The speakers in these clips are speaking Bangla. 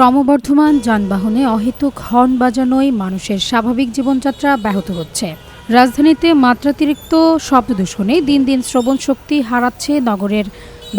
ক্রমবর্ধমান যানবাহনে অহেতুক হর্ন বাজানোয় মানুষের স্বাভাবিক জীবনযাত্রা ব্যাহত হচ্ছে। রাজধানীতে মাত্রাতিরিক্ত শব্দ দূষণে দিন দিন শ্রবণ শক্তি হারাচ্ছে নগরের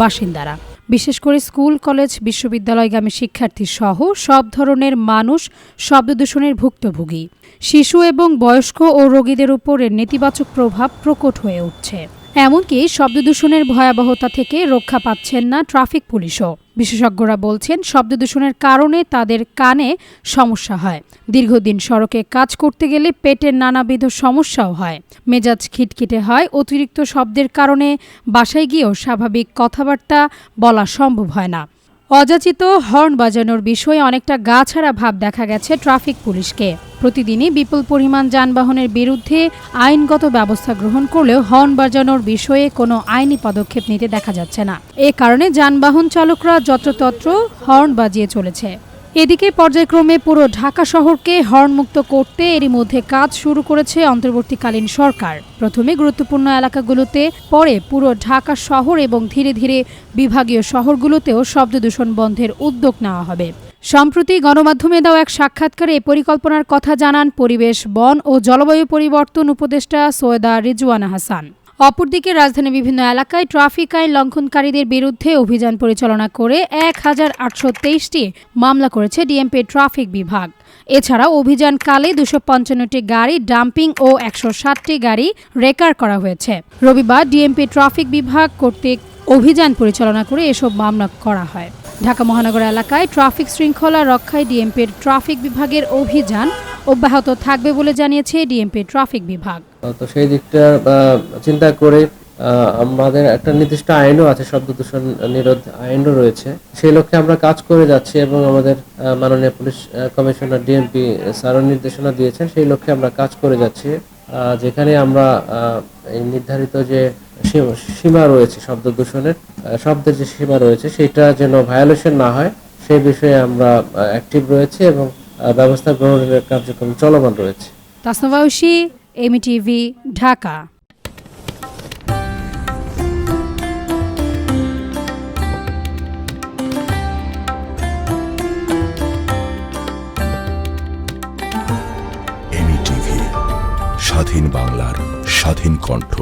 বাসিন্দারা। বিশেষ করে স্কুল, কলেজ, বিশ্ববিদ্যালয়গামী শিক্ষার্থী সহ সব ধরনের মানুষ শব্দ দূষণের ভুক্তভোগী। শিশু এবং বয়স্ক ও রোগীদের উপর নেতিবাচক প্রভাব প্রকট হয়ে উঠছে। এমনকি শব্দ দূষণের ভয়াবহতা থেকে রক্ষা পাচ্ছেন না ট্রাফিক পুলিশও। বিশেষজ্ঞরা বলছেন শব্দ দূষণের কারণে তাদের কানে সমস্যা হয়। দীর্ঘদিন সড়কে কাজ করতে গেলে পেটের নানাবিধ সমস্যাও হয়। মেজাজ খিটখিটে হয়, অতিরিক্ত শব্দের কারণে বাসায় গিয়েও স্বাভাবিক কথাবার্তা বলা সম্ভব হয় না। অযাচিত হর্ন বাজানোর বিষয়ে অনেকটা গা ছাড়া ভাব দেখা গেছে ট্রাফিক পুলিশকে। প্রতিদিনই বিপুল পরিমাণ যানবাহনের বিরুদ্ধে আইনগত ব্যবস্থা গ্রহণ করলেও হর্ন বাজানোর বিষয়ে কোনো আইনি পদক্ষেপ নিতে দেখা যাচ্ছে না। এ কারণে যানবাহন চালকরা যত্রতত্র হর্ন বাজিয়ে চলেছে। এদিকে পর্যায়ক্রমে পুরো ঢাকা শহরকে হর্নমুক্ত করতে এরই মধ্যে কাজ শুরু করেছে অন্তর্বর্তীকালীন সরকার। প্রথমে গুরুত্বপূর্ণ এলাকাগুলোতে, পরে পুরো ঢাকা শহর এবং ধীরে ধীরে বিভাগীয় শহরগুলোতেও শব্দ দূষণ বন্ধের উদ্যোগ নেওয়া হবে। সম্প্রতি গণমাধ্যমে দেওয়া এক সাক্ষাৎকারে পরিকল্পনার কথা জানান পরিবেশ, বন ও জলবায়ু পরিবর্তন উপদেষ্টা সৈয়দা রিজওয়ানা হাসান। অপরদিকে রাজধানীর বিভিন্ন এলাকায় ট্রাফিক আইন লঙ্ঘনকারীদের বিরুদ্ধে অভিযান পরিচালনা করে এক হাজার আটশো তেইশটি মামলা করেছে ডিএমপি ট্রাফিক বিভাগ। এছাড়া অভিযানকালে দুশো পঞ্চান্নটি গাড়ি ডাম্পিং ও একশো ষাটটি গাড়ি রেকার করা হয়েছে। রবিবার ডিএমপি ট্রাফিক বিভাগ কর্তৃক অভিযান পরিচালনা করে এসব মামলা করা হয়। ঢাকা মহানগর এলাকায় ট্রাফিক শৃঙ্খলা রক্ষায় ডিএমপির ট্রাফিক বিভাগের অভিযান অব্যাহত থাকবে বলে জানিয়েছে ডিএমপি ট্রাফিক বিভাগ। তো সেই দিকটা চিন্তা করে আমাদের একটা নির্দিষ্ট আইনও আছে, শব্দ দূষণ নিরোধ আইনও রয়েছে। সেই লক্ষ্যে আমরা কাজ করে যাচ্ছি এবং আমাদের মাননীয় পুলিশ কমিশনার ডিএমপি স্যারও নির্দেশনা দিয়েছেন, সেই লক্ষ্যে আমরা কাজ করে যাচ্ছি। যেখানে আমরা এই নির্ধারিত যে সীমা- সীমা রয়েছে শব্দ দূষণের শব্দের যে সীমা রয়েছে, সেটা যেন ভায়োলেশন না হয় সেই বিষয়ে আমরা অ্যাক্টিভ রয়েছে এবং ব্যবস্থা গ্রহণের কার্যক্রম চলমান রয়েছে। তাসনবাউসি এমটিভি ঢাকা। স্বাধীন বাংলার স্বাধীন কণ্ঠ।